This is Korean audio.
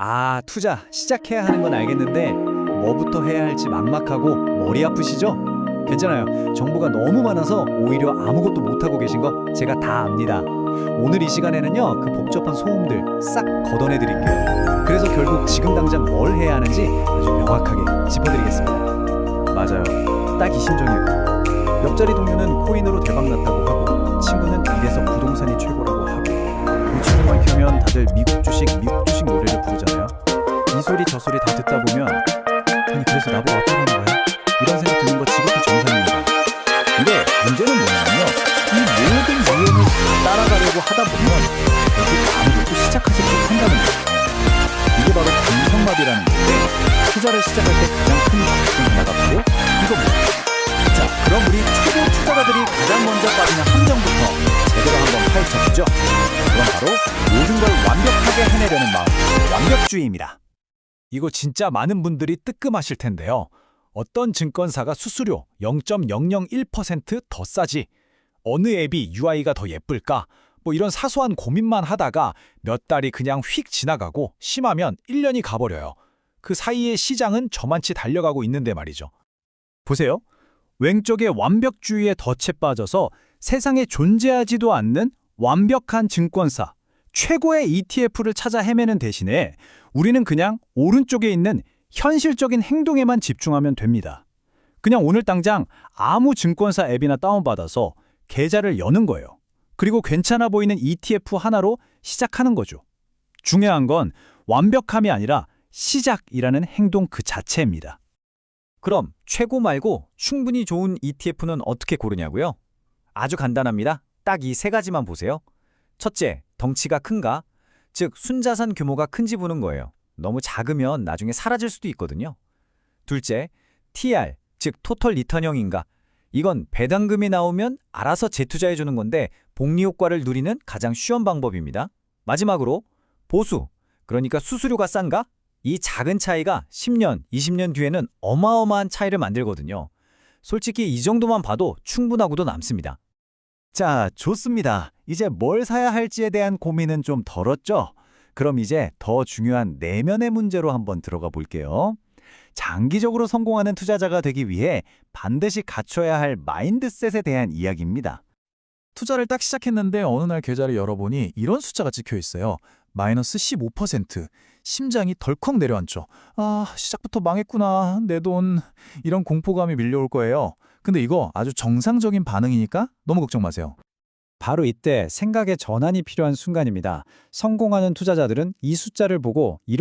아, 투자 시작해야 하는 건 알겠는데 뭐부터 해야 할지 막막하고 머리 아프시죠? 괜찮아요. 정보가 너무 많아서 오히려 아무것도 못하고 계신 거 제가 다 압니다. 오늘 이 시간에는요, 그 복잡한 소음들 싹 걷어내 드릴게요. 그래서 결국 지금 당장 뭘 해야 하는지 아주 명확하게 짚어드리겠습니다. 맞아요. 딱 이 심정일 거예요. 옆자리 동료는 코인으로 대박 났다고 하고 친구는 이래서 부동산이 최고라고 하고 이 친구만 키우면 다들 미국 주식, 미국 주식 소리 저 소리 다 듣다 보면 아니 그래서 나보고 어쩌라는 거야? 이런 생각 드는 거 지극히 정상입니다. 근데 문제는 뭐냐면요. 이 모든 유행을 다 따라가려고 하다 보면 결국 아무것도 시작하지 못한다는 거예요. 이게 바로 감성마비라는 건데 투자를 시작할 때 가장 큰 박수 중 하나가 바로 이겁니다. 자, 그럼 우리 초보 투자자들이 가장 먼저 빠지는 함정부터 제대로 한번 파헤쳐보죠. 그건 바로 모든 걸 완벽하게 해내려는 마음, 완벽주의입니다. 이거 진짜 많은 분들이 뜨끔하실 텐데요. 어떤 증권사가 수수료 0.001%더 싸지? 어느 앱이 UI가 더 예쁠까? 뭐 이런 사소한 고민만 하다가 몇 달이 그냥 휙 지나가고 심하면 1년이 가버려요. 그 사이에 시장은 저만치 달려가고 있는데 말이죠. 보세요. 왼쪽에 완벽주의에 덫에 빠져서 세상에 존재하지도 않는 완벽한 증권사, 최고의 ETF를 찾아 헤매는 대신에 우리는 그냥 오른쪽에 있는 현실적인 행동에만 집중하면 됩니다. 그냥 오늘 당장 아무 증권사 앱이나 다운받아서 계좌를 여는 거예요. 그리고 괜찮아 보이는 ETF 하나로 시작하는 거죠. 중요한 건 완벽함이 아니라 시작이라는 행동 그 자체입니다. 그럼 최고 말고 충분히 좋은 ETF는 어떻게 고르냐고요? 아주 간단합니다. 딱 이 세 가지만 보세요. 첫째, 덩치가 큰가? 즉, 순자산 규모가 큰지 보는 거예요. 너무 작으면 나중에 사라질 수도 있거든요. 둘째, TR, 즉 토털 리턴형인가? 이건 배당금이 나오면 알아서 재투자해 주는 건데 복리 효과를 누리는 가장 쉬운 방법입니다. 마지막으로 보수, 그러니까 수수료가 싼가? 이 작은 차이가 10년, 20년 뒤에는 어마어마한 차이를 만들거든요. 솔직히 이 정도만 봐도 충분하고도 남습니다. 자, 좋습니다. 이제 뭘 사야 할지에 대한 고민은 좀 덜었죠? 그럼 이제 더 중요한 내면의 문제로 한번 들어가 볼게요. 장기적으로 성공하는 투자자가 되기 위해 반드시 갖춰야 할 마인드셋에 대한 이야기입니다. 투자를 딱 시작했는데 어느 날 계좌를 열어보니 이런 숫자가 찍혀 있어요. 마이너스 15%. 심장이 덜컥 내려앉죠. 아, 시작부터 망했구나. 내 돈. 이런 공포감이 밀려올 거예요. 근데 이거 아주 정상적인 반응이니까 너무 걱정 마세요. 바로 이때 생각의 전환이 필요한 순간입니다. 성공하는 투자자들은 이 숫자를 보고 이렇게